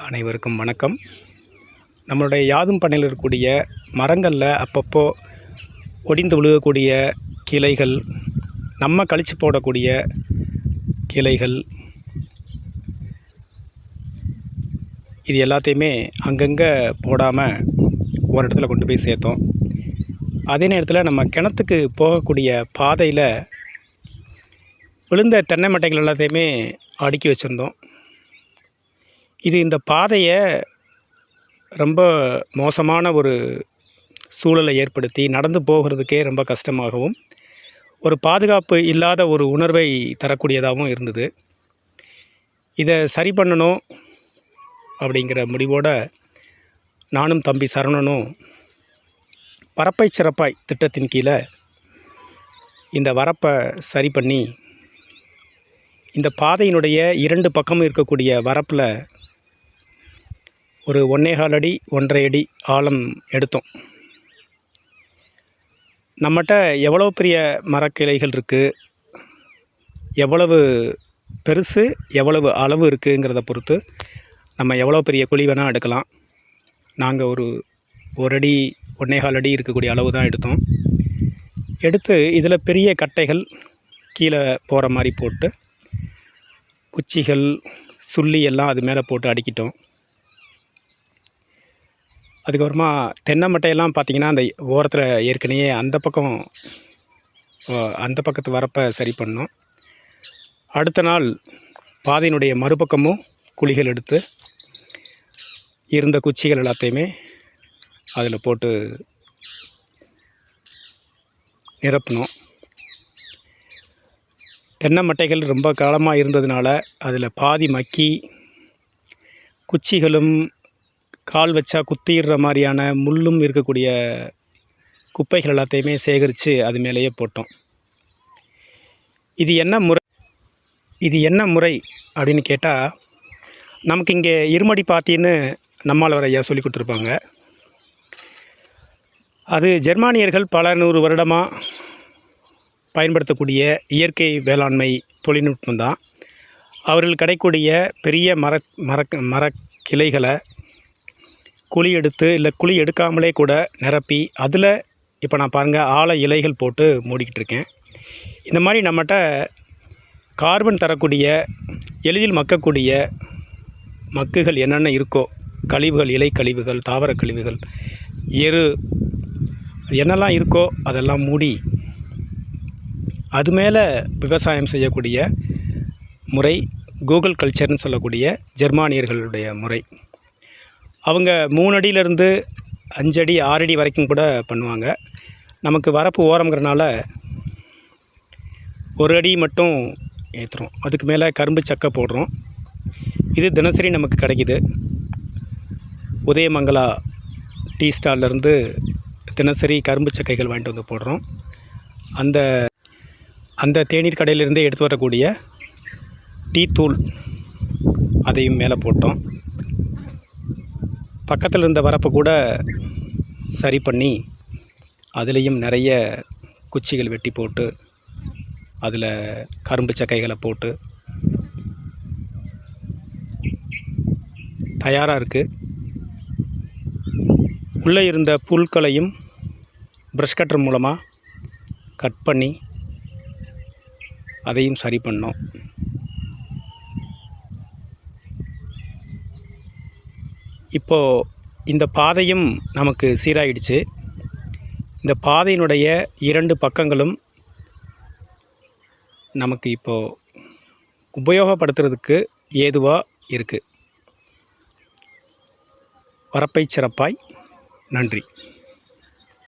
அனைவருக்கும் வணக்கம். நம்மளுடைய யாதும் பண்ணையில் இருக்கக்கூடிய மரங்களில் அப்பப்போ ஒடிந்து விழுகக்கூடிய கிளைகள் நம்ம கழிச்சு போடக்கூடிய கிளைகள் இது எல்லாத்தையுமே அங்கங்கே போடாமல் ஒரு இடத்துல கொண்டு போய் சேர்த்தோம். அதே நேரத்தில் நம்ம கிணத்துக்கு போகக்கூடிய பாதையில் விழுந்த தென்னை மட்டைகள் எல்லாத்தையுமே அடுக்கி வச்சுருந்தோம். இது இந்த பாதையை ரொம்ப மோசமான ஒரு சூழலை ஏற்படுத்தி நடந்து போகிறதுக்கே ரொம்ப கஷ்டமாகவும் ஒரு பாதுகாப்பு இல்லாத ஒரு உணர்வை தரக்கூடியதாகவும் இருந்தது. இதை சரி பண்ணணும் அப்படிங்கிற முடிவோட நானும் தம்பி சரணனும் பரப்பை சிறப்பாய் திட்டத்தின் கீழே இந்த வரப்பை சரி பண்ணி இந்த பாதையினுடைய இரண்டு பக்கமும் இருக்கக்கூடிய வரப்பில் ஒரு ஒன்றேகால் அடி ஒன்றரை அடி ஆழம் எடுத்தோம். நம்மகிட்ட எவ்வளோ பெரிய மரக்கிளைகள் இருக்குது எவ்வளவு பெருசு எவ்வளவு அளவு இருக்குங்கிறத பொறுத்து நம்ம எவ்வளோ பெரிய குழி வேணால் எடுக்கலாம். நாங்கள் ஒரு ஒரு அடி ஒன்றேகால் அடி இருக்கக்கூடிய அளவு தான் எடுத்தோம். எடுத்து இதில் பெரிய கட்டைகள் கீழே போகிற மாதிரி போட்டு குச்சிகள் சுள்ளி எல்லாம் அது மேலே போட்டு அடிக்கிட்டோம். அதுக்கப்புறமா தென்னை மட்டையெல்லாம் பார்த்திங்கன்னா அந்த ஓரத்தில் ஏற்கனவே அந்த பக்கம் அந்த பக்கத்து வரப்போ சரி பண்ணோம். அடுத்த நாள் பாதையினுடைய மறுபக்கமும் குழிகள் எடுத்து இருந்த குச்சிகள் எல்லாத்தையுமே அதில் போட்டு நிரப்பினோம். தென்னை மட்டைகள் ரொம்ப காலமாக இருந்ததுனால அதில் பாதி மக்கி குச்சிகளும் கால் வச்சா குத்திடுற மாதிரியான முள்ளும் இருக்கக்கூடிய குப்பைகள் எல்லாத்தையுமே சேகரித்து அது மேலேயே போட்டோம். இது என்ன முறை? இது என்ன முறை அப்படின்னு கேட்டால் நமக்கு இங்கே இருமடி பாத்தின்னு நம்மால் ஐயா சொல்லி கொடுத்துருப்பாங்க. அது ஜெர்மானியர்கள் பல நூறு வருடமாக பயன்படுத்தக்கூடிய இயற்கை வேளாண்மை தொழில்நுட்பம் தான் அவர்கள் கிடைக்கூடிய பெரிய மர மர மர கிளைகளை குழி எடுத்து இல்லை குழி எடுக்காமலே கூட நிரப்பி அதில் இப்போ நான் பாருங்கள் ஆழ இலைகள் போட்டு மூடிக்கிட்டு இருக்கேன். இந்த மாதிரி நம்மகிட்ட கார்பன் தரக்கூடிய எளிதில் மக்கக்கூடிய மக்குகள் என்னென்ன இருக்கோ கழிவுகள் இலை கழிவுகள் தாவர கழிவுகள் எரு என்னெல்லாம் இருக்கோ அதெல்லாம் மூடி அது மேலே விவசாயம் செய்யக்கூடிய முறை கூகுள் கல்ச்சர்னு சொல்லக்கூடிய ஜெர்மானியர்களுடைய முறை. அவங்க மூணு அடியிலேருந்து அஞ்சடி ஆறடி வரைக்கும் கூட பண்ணுவாங்க. நமக்கு வரப்பு ஓரம்ங்கிறனால ஒரு அடி மட்டும் ஏற்றுறோம் அதுக்கு மேலே கரும்பு சக்கை போடுறோம். இது தினசரி நமக்கு கிடைக்கிது. உதயமங்கலா டீ ஸ்டால்லேருந்து தினசரி கரும்பு சக்கைகள் வாங்கிட்டு வந்து போடுறோம். அந்த அந்த தேநீர் கடையிலிருந்தே எடுத்து வரக்கூடிய டீ தூள் அதையும் மேலே போட்டோம். பக்கத்தில் இருந்த வரப்பை கூட சரி பண்ணி அதுலேயும் நிறைய குச்சிகள் வெட்டி போட்டு அதில் கரும்பு சக்கைகளை போட்டு தயாராக இருக்குது உள்ளே இருந்த புல்களையும் ப்ரஷ் கட்டர் மூலமாக கட் பண்ணி அதையும் சரி பண்ணோம். இப்போது இந்த பாதையும் நமக்கு சீராயிடுச்சு. இந்த பாதையினுடைய இரண்டு பக்கங்களும் நமக்கு இப்போது உபயோகப்படுத்துறதுக்கு ஏதுவாக இருக்குது வரப்பை சிறப்பாய். நன்றி.